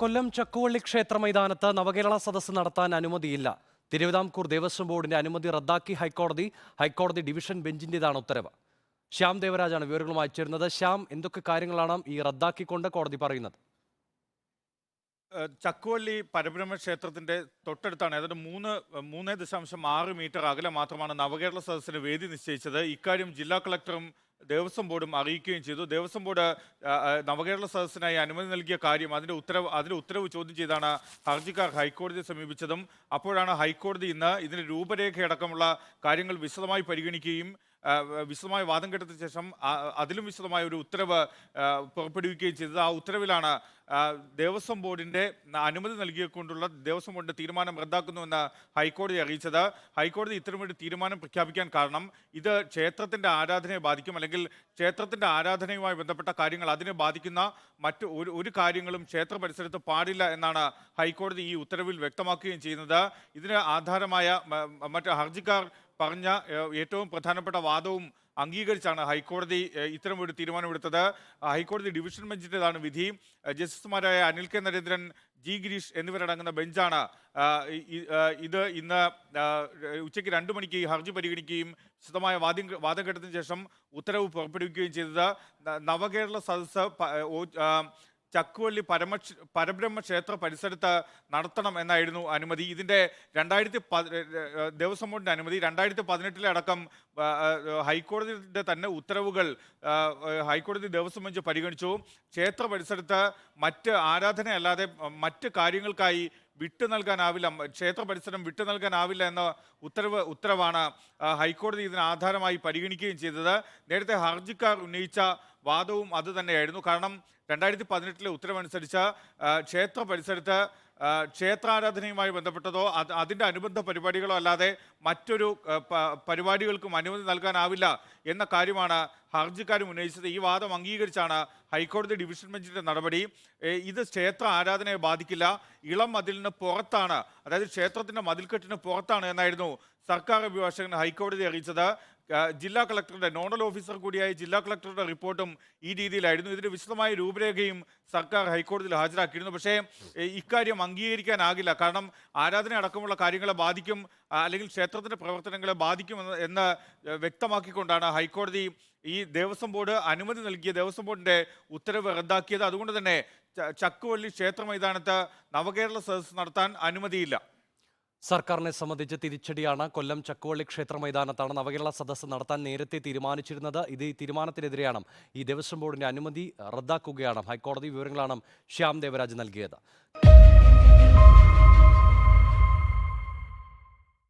കൊല്ലം ചക്കുവള്ളി ക്ഷേത്ര മൈതാനത്ത് നവകേരള സദസ്സ് നടത്താൻ അനുമതിയില്ല. തിരുവിതാംകൂർ ദേവസ്വം ബോർഡിന്റെ അനുമതി റദ്ദാക്കി ഹൈക്കോടതി ഹൈക്കോടതി ഡിവിഷൻ ബെഞ്ചിന്റേതാണ് ഉത്തരവ്. ശ്യാം ദേവരാജാണ് വിവരങ്ങളുമായി ചേരുന്നത്. ശ്യാം എന്തൊക്കെ കാര്യങ്ങളാണ് ഈ റദ്ദാക്കിക്കൊണ്ട് കോടതി പറയുന്നത്? ചക്കുവള്ളി പരബ്രഹ്മ ക്ഷേത്രത്തിന്റെ തൊട്ടടുത്താണ്. അതായത് മൂന്ന് മൂന്ന് ദശാംശം ആറ് മീറ്റർ അകലെ മാത്രമാണ് നവകേരള സദസ്സിന് വേദി നിശ്ചയിച്ചത്. ഇക്കാര്യം ജില്ലാ കളക്ടറും ദേവസ്വം ബോർഡും അറിയിക്കുകയും ചെയ്തു. ദേവസ്വം ബോർഡ് നവകേരള സദസ്സിനായി അനുമതി നൽകിയ കാര്യം അതിന്റെ ഉത്തരവ് അതിന്റെ ഉത്തരവ് ചോദ്യം ചെയ്താണ് ഹർജിക്കാർ ഹൈക്കോടതിയെ സമീപിച്ചതും. അപ്പോഴാണ് ഹൈക്കോടതി ഇന്ന് ഇതിന്റെ രൂപരേഖയടക്കമുള്ള കാര്യങ്ങൾ വിശദമായി പരിഗണിക്കുകയും വിശദമായ വാദം കേട്ടതിന് ശേഷം അതിലും വിശദമായ ഒരു ഉത്തരവ് പുറപ്പെടുവിക്കുകയും ചെയ്തത്. ആ ഉത്തരവിലാണ് ദേവസ്വം ബോർഡിന്റെ അനുമതി നൽകിക്കൊണ്ടുള്ള ദേവസ്വം ബോർഡിന്റെ തീരുമാനം റദ്ദാക്കുന്നുവെന്ന് ഹൈക്കോടതി അറിയിച്ചത്. ഹൈക്കോടതി ഇത്തരമൊരു തീരുമാനം പ്രഖ്യാപിക്കാൻ കാരണം ഇത് ക്ഷേത്രത്തിന്റെ ആരാധനയെ ബാധിക്കും അല്ലെങ്കിൽ ക്ഷേത്രത്തിന്റെ ആരാധനയുമായി ബന്ധപ്പെട്ട കാര്യങ്ങൾ അതിനെ ബാധിക്കുന്ന മറ്റ് ഒരു ഒരു കാര്യങ്ങളും ക്ഷേത്ര പരിസരത്ത് പാടില്ല എന്നാണ് ഹൈക്കോടതി ഈ ഉത്തരവിൽ വ്യക്തമാക്കുകയും ചെയ്യുന്നത്. ഇതിന് ആധാരമായ മറ്റ് ഹർജിക്കാർ പറഞ്ഞ ഏറ്റവും പ്രധാനപ്പെട്ട വാദവും അംഗീകരിച്ചാണ് ഹൈക്കോടതി ഇത്തരമൊരു തീരുമാനമെടുത്തത്. ഹൈക്കോടതി ഡിവിഷൻ ബെഞ്ചിന്റെതാണ് വിധി. ജസ്റ്റിസുമാരായ അനിൽ കെ നരേന്ദ്രൻ ജി ഗിരീഷ് എന്നിവരടങ്ങുന്ന ബെഞ്ചാണ്. ഇത് ഇന്ന് ഉച്ചയ്ക്ക് രണ്ട് മണിക്ക് ഹർജി പരിഗണിക്കുകയും വിശദമായ വാദ്യം വാദം കേട്ടതിന് ശേഷം ഉത്തരവ് പുറപ്പെടുവിക്കുകയും ചെയ്തത്. നവകേരള സദസ്സ് ചക്കുവള്ളി പരമ പരബ്രഹ്മ ക്ഷേത്ര പരിസരത്ത് നടത്തണം എന്നായിരുന്നു അനുമതി. ഇതിന്റെ രണ്ടായിരത്തി ഏഹ് ദേവസ്വം ബോർഡിന്റെ അനുമതി. രണ്ടായിരത്തി പതിനെട്ടിലെ അടക്കം ഹൈക്കോടതിയുടെ തന്നെ ഉത്തരവുകൾ ഹൈക്കോടതി ദേവസ്വം ബെഞ്ച് പരിഗണിച്ചു. ക്ഷേത്ര പരിസരത്ത് മറ്റ് ആരാധനയല്ലാതെ മറ്റ് കാര്യങ്ങൾക്കായി വിട്ടു നൽകാനാവില്ല. ക്ഷേത്ര പരിസരം വിട്ടു നൽകാനാവില്ല എന്ന ഉത്തരവ് ഉത്തരവാണ് ഹൈക്കോടതി ഇതിന് ആധാരമായി പരിഗണിക്കുകയും ചെയ്തത്. നേരത്തെ ഹർജിക്കാർ ഉന്നയിച്ച വാദവും അത് തന്നെയായിരുന്നു. കാരണം രണ്ടായിരത്തി പതിനെട്ടിലെ ഉത്തരവനുസരിച്ച് ക്ഷേത്ര പരിസരത്ത് ക്ഷേത്രാരാധനയുമായി ബന്ധപ്പെട്ടതോ അത് അതിന്റെ അനുബന്ധ പരിപാടികളോ അല്ലാതെ മറ്റൊരു പരിപാടികൾക്കും അനുമതി നൽകാനാവില്ല എന്ന കാര്യമാണ് ഹർജിക്കാരും ഉന്നയിച്ചത്. ഈ വാദം അംഗീകരിച്ചാണ് ഹൈക്കോടതി ഡിവിഷൻ ബെഞ്ചിന്റെ നടപടി. ഇത് ക്ഷേത്ര ആരാധനയെ ബാധിക്കില്ല. ഇളം മതിലിന് പുറത്താണ് അതായത് ക്ഷേത്രത്തിന്റെ മതിൽക്കെട്ടിന് പുറത്താണ് എന്നായിരുന്നു സർക്കാർ അഭിഭാഷകൻ ഹൈക്കോടതി അറിയിച്ചത്. ജില്ലാ കളക്ടറുടെ നോഡൽ ഓഫീസർ കൂടിയായ ജില്ലാ കളക്ടറുടെ റിപ്പോർട്ടും ഈ രീതിയിലായിരുന്നു. ഇതിന്റെ വിശദമായ രൂപരേഖയും സർക്കാർ ഹൈക്കോടതിയിൽ ഹാജരാക്കിയിരുന്നു. പക്ഷേ ഇക്കാര്യം അംഗീകരിക്കാനാകില്ല. കാരണം ആരാധന അടക്കമുള്ള കാര്യങ്ങളെ ബാധിക്കും അല്ലെങ്കിൽ ക്ഷേത്രത്തിന്റെ പ്രവർത്തനങ്ങളെ ബാധിക്കും എന്ന് വ്യക്തമാക്കിക്കൊണ്ടാണ് ഹൈക്കോടതി ഈ ദേവസ്വം ബോർഡ് അനുമതി നൽകിയ ദേവസ്വം ബോർഡിന്റെ ഉത്തരവ് റദ്ദാക്കിയത്. അതുകൊണ്ട് തന്നെ ചക്കുവള്ളി ക്ഷേത്ര മൈതാനത്ത് നവകേരള സദസ്സ് നടത്താൻ അനുമതിയില്ല. സർക്കാരിനെ സംബന്ധിച്ച് തിരിച്ചടിയാണ് കൊല്ലം ചക്കുവള്ളി ക്ഷേത്ര മൈതാനത്താണ് നവകേരള സദസ്സ് നടത്താൻ നേരത്തെ തീരുമാനിച്ചിരുന്നത്. ഇത് ഈ തീരുമാനത്തിനെതിരെയാണ് ഈ ദേവസ്വം ബോർഡിന്റെ അനുമതി റദ്ദാക്കുകയാണ്. ഹൈക്കോടതി വിവരങ്ങളാണ് ശ്യാം ദേവരാജ് നൽകിയത്.